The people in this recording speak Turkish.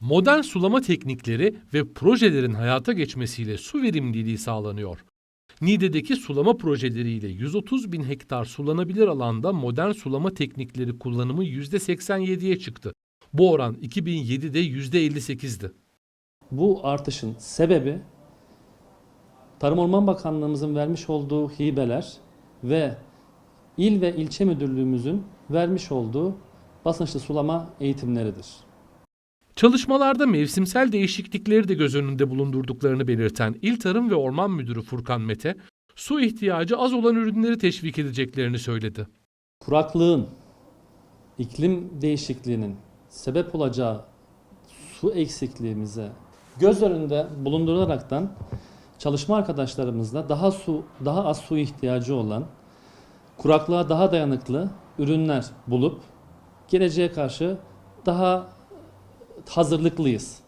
Modern sulama teknikleri ve projelerin hayata geçmesiyle su verimliliği sağlanıyor. Niğde'deki sulama projeleriyle 130 bin hektar sulanabilir alanda modern sulama teknikleri kullanımı %87'ye çıktı. Bu oran 2007'de %58'di. Bu artışın sebebi Tarım Orman Bakanlığımızın vermiş olduğu hibeler ve il ve ilçe müdürlüğümüzün vermiş olduğu basınçlı sulama eğitimleridir. Çalışmalarda mevsimsel değişiklikleri de göz önünde bulundurduklarını belirten İl Tarım ve Orman Müdürü Furkan Mete, su ihtiyacı az olan ürünleri teşvik edeceklerini söyledi. Kuraklığın, iklim değişikliğinin sebep olacağı su eksikliğimize göz önünde bulundurularaktan çalışma arkadaşlarımızla daha su daha az su ihtiyacı olan kuraklığa daha dayanıklı ürünler bulup geleceğe karşı daha hazırlıklıyız.